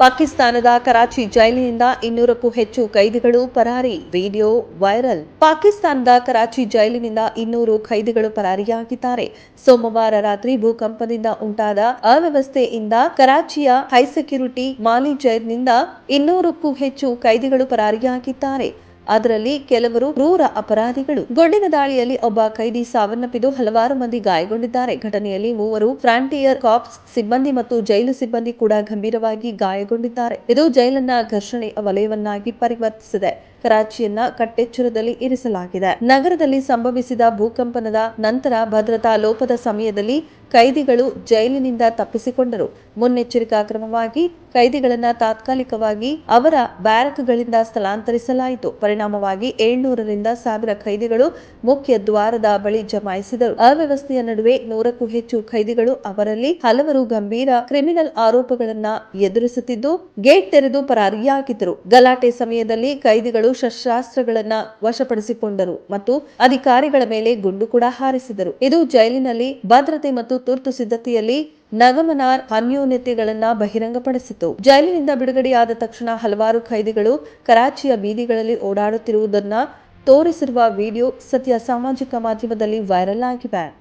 ಪಾಕಿಸ್ತಾನದ ಕರಾಚಿ ಜೈಲಿನಿಂದ ಇನ್ನೂರಕ್ಕೂ ಹೆಚ್ಚು ಕೈದಿಗಳು ಪರಾರಿ. Video viral. ಪಾಕಿಸ್ತಾನದ ಕರಾಚಿ ಜೈಲಿನಿಂದ ಇನ್ನೂರು ಕೈದಿಗಳು ಪರಾರಿಯಾಗಿದ್ದಾರೆ. ಸೋಮವಾರ ರಾತ್ರಿ ಭೂಕಂಪದಿಂದ ಉಂಟಾದ ಅವ್ಯವಸ್ಥೆಯಿಂದ ಕರಾಚಿಯ ಹೈಸೆಕ್ಯೂರಿಟಿ ಮಾಲಿ ಜೈಲಿನಿಂದ ಇನ್ನೂರಕ್ಕೂ ಹೆಚ್ಚು ಕೈದಿಗಳು ಪರಾರಿಯಾಗಿದ್ದಾರೆ. ಅದರಲ್ಲಿ ಕೆಲವರು ಕ್ರೂರ ಅಪರಾಧಿಗಳು. ಗುಂಡಿನ ದಾಳಿಯಲ್ಲಿ ಒಬ್ಬ ಕೈದಿ ಸಾವನ್ನಪ್ಪಿದ್ದು ಹಲವಾರು ಮಂದಿ ಗಾಯಗೊಂಡಿದ್ದಾರೆ. ಘಟನೆಯಲ್ಲಿ ಮೂವರು ಫ್ರಾಂಟಿಯರ್ ಕಾಪ್ಸ್ ಸಿಬ್ಬಂದಿ ಮತ್ತು ಜೈಲು ಸಿಬ್ಬಂದಿ ಕೂಡ ಗಂಭೀರವಾಗಿ ಗಾಯಗೊಂಡಿದ್ದಾರೆ. ಇದು ಜೈಲನ್ನ ಘರ್ಷಣೆ ವಲಯವನ್ನಾಗಿ ಪರಿವರ್ತಿಸಿದೆ. ಕರಾಚಿಯನ್ನ ಕಟ್ಟೆಚ್ಚರದಲ್ಲಿ ಇರಿಸಲಾಗಿದೆ. ನಗರದಲ್ಲಿ ಸಂಭವಿಸಿದ ಭೂಕಂಪನದ ನಂತರ ಭದ್ರತಾ ಲೋಪದ ಸಮಯದಲ್ಲಿ ಕೈದಿಗಳು ಜೈಲಿನಿಂದ ತಪ್ಪಿಸಿಕೊಂಡರು. ಮುನ್ನೆಚ್ಚರಿಕಾ ಕ್ರಮವಾಗಿ ಕೈದಿಗಳನ್ನ ತಾತ್ಕಾಲಿಕವಾಗಿ ಅವರ ಬ್ಯಾರಕ್ಗಳಿಂದ ಸ್ಥಳಾಂತರಿಸಲಾಯಿತು. ಪರಿಣಾಮವಾಗಿ ಏಳ್ನೂರರಿಂದ ಸಾವಿರ ಕೈದಿಗಳು ಮುಖ್ಯ ದ್ವಾರದ ಬಳಿ ಜಮಾಯಿಸಿದರು. ಅವ್ಯವಸ್ಥೆಯ ನಡುವೆ ನೂರಕ್ಕೂ ಹೆಚ್ಚು ಕೈದಿಗಳು ಅವರಲ್ಲಿ ಹಲವರು ಗಂಭೀರ ಕ್ರಿಮಿನಲ್ ಆರೋಪಗಳನ್ನ ಎದುರಿಸುತ್ತಿದ್ದು, ಗೇಟ್ ತೆರೆದು ಪರಾರಿಯಾಗಿದ್ದರು. ಗಲಾಟೆ ಸಮಯದಲ್ಲಿ ಕೈದಿಗಳು ಶಸ್ತ್ರಾಸ್ತ್ರಗಳನ್ನ ವಶಪಡಿಸಿಕೊಂಡರು ಮತ್ತು ಅಧಿಕಾರಿಗಳ ಮೇಲೆ ಗುಂಡು ಕೂಡ ಹಾರಿಸಿದರು. ಇದು ಜೈಲಿನಲ್ಲಿ ಭದ್ರತೆ ಮತ್ತು ತುರ್ತು ಸಿದ್ಧತೆಯಲ್ಲಿ ನಗಮನಾರ್ ಅನ್ಯೋನ್ಯತೆಗಳನ್ನ ಬಹಿರಂಗಪಡಿಸಿತು. ಜೈಲಿನಿಂದ ಬಿಡುಗಡೆಯಾದ ತಕ್ಷಣ ಹಲವಾರು ಖೈದಿಗಳು ಕರಾಚಿಯ ಬೀದಿಗಳಲ್ಲಿ ಓಡಾಡುತ್ತಿರುವುದನ್ನ ತೋರಿಸಿರುವ ವಿಡಿಯೋ ಸದ್ಯ ಸಾಮಾಜಿಕ ಮಾಧ್ಯಮದಲ್ಲಿ ವೈರಲ್ ಆಗಿವೆ.